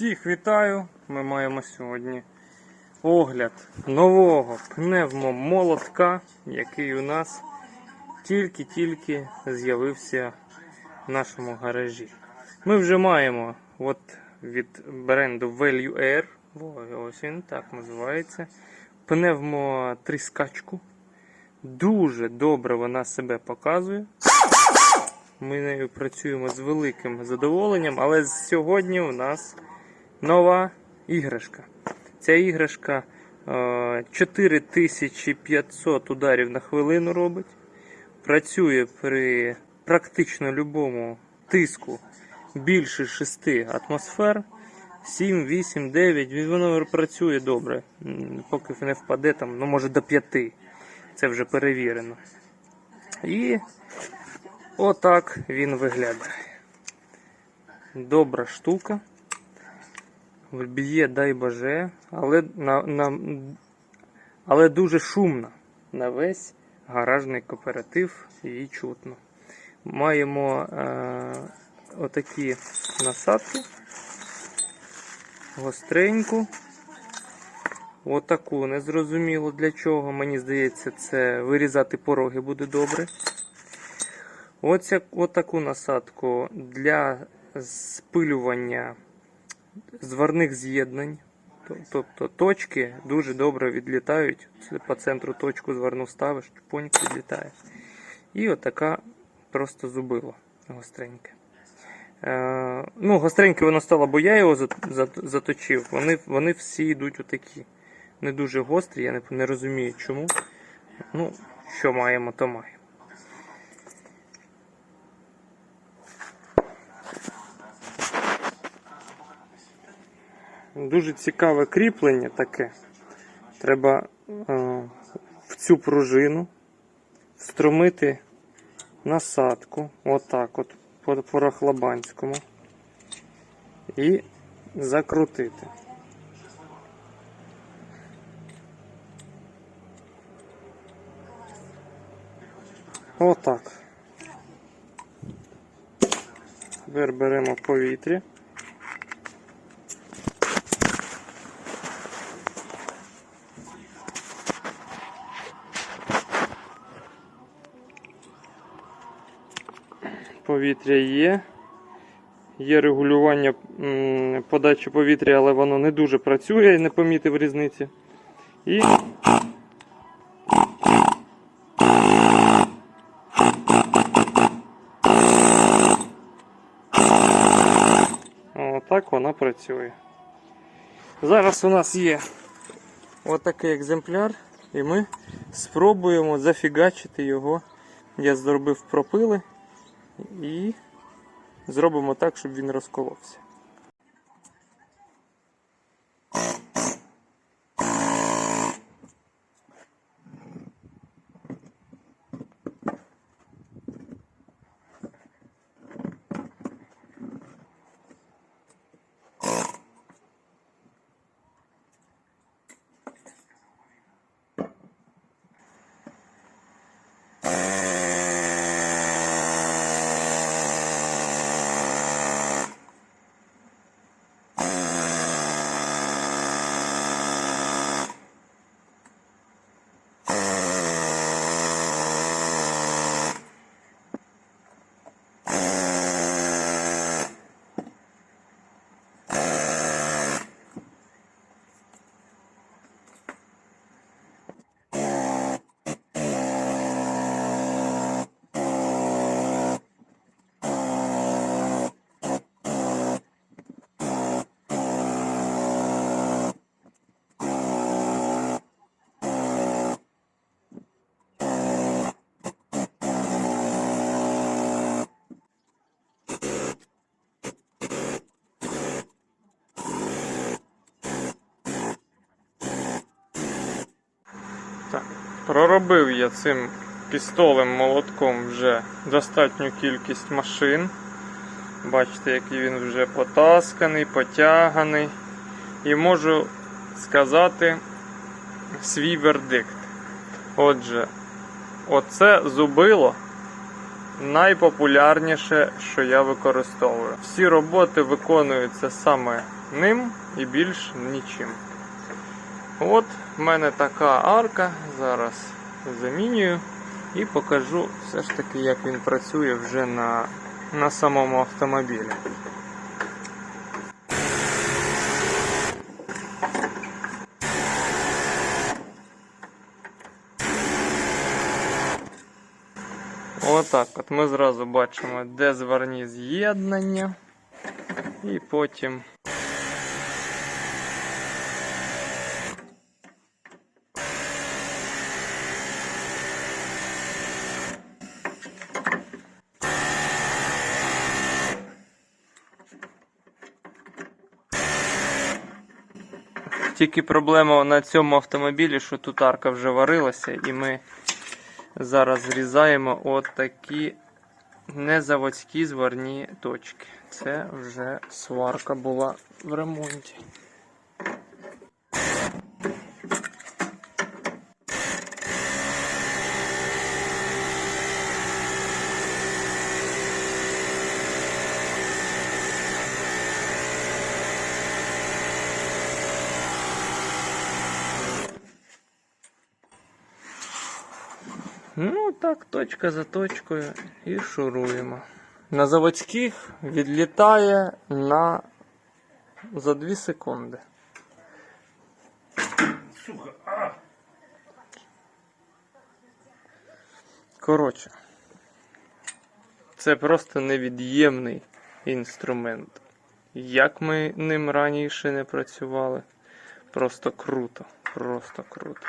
Всіх вітаю! Ми маємо сьогодні огляд нового пневмомолотка, який у нас тільки-тільки з'явився в нашому гаражі. Ми вже маємо от від бренду Value Air, ось він так називається, пневмотріскачку. Дуже добре вона себе показує. Ми нею працюємо з великим задоволенням, але сьогодні у нас нова іграшка. Ця іграшка е, 4500 ударів на хвилину робить. Працює при практично любому тиску більше 6 атмосфер. 7, 8, 9, воно працює добре. Поки не впаде там, ну може до 5. Це вже перевірено. І Отак він виглядає. Добра штука. Б'є, дай боже, але, на, на, але дуже шумна. На весь гаражний кооператив її чутно. Маємо е, отакі насадки. Гостреньку. Отаку незрозуміло для чого. Мені здається, це вирізати пороги буде добре. Оця, отаку насадку для спилювання зварних з'єднань. Тобто точки дуже добре відлітають. По центру точку зварну ставиш, чпоньк відлітає. І отака просто зубило гостреньке. Е, ну, гостреньке воно стало, бо я його зат- зат- заточив. Вони, вони всі йдуть отакі. Не дуже гострі, я не, не розумію чому. Ну, що маємо, то маємо. Дуже цікаве кріплення таке. Треба е, в цю пружину встромити насадку, отак от, по, по і закрутити. Отак. Тепер беремо повітря. Повітря є. Є регулювання подачі повітря, але воно не дуже працює, не помітив різниці. І Отак вона працює. Зараз у нас є отакий екземпляр, і ми спробуємо зафігачити його. Я зробив пропили і зробимо так, щоб він розколовся. Проробив я цим пістолем молотком вже достатню кількість машин. Бачите, який він вже потасканий, потяганий. І можу сказати свій вердикт. Отже, оце зубило найпопулярніше, що я використовую. Всі роботи виконуються саме ним і більш нічим. От в мене така арка. Зараз замінюю і покажу все ж таки, як він працює вже на, на самому автомобілі. Отак от ми зразу бачимо, де зварні з'єднання. І потім Тільки проблема на цьому автомобілі, що тут арка вже варилася, і ми зараз зрізаємо отакі незаводські зварні точки. Це вже сварка була в ремонті. Ну так, точка за точкою і шуруємо. На заводських відлітає на за 2 секунди. Сука, а! Коротше, це просто невід'ємний інструмент. Як ми ним раніше не працювали, просто круто, просто круто.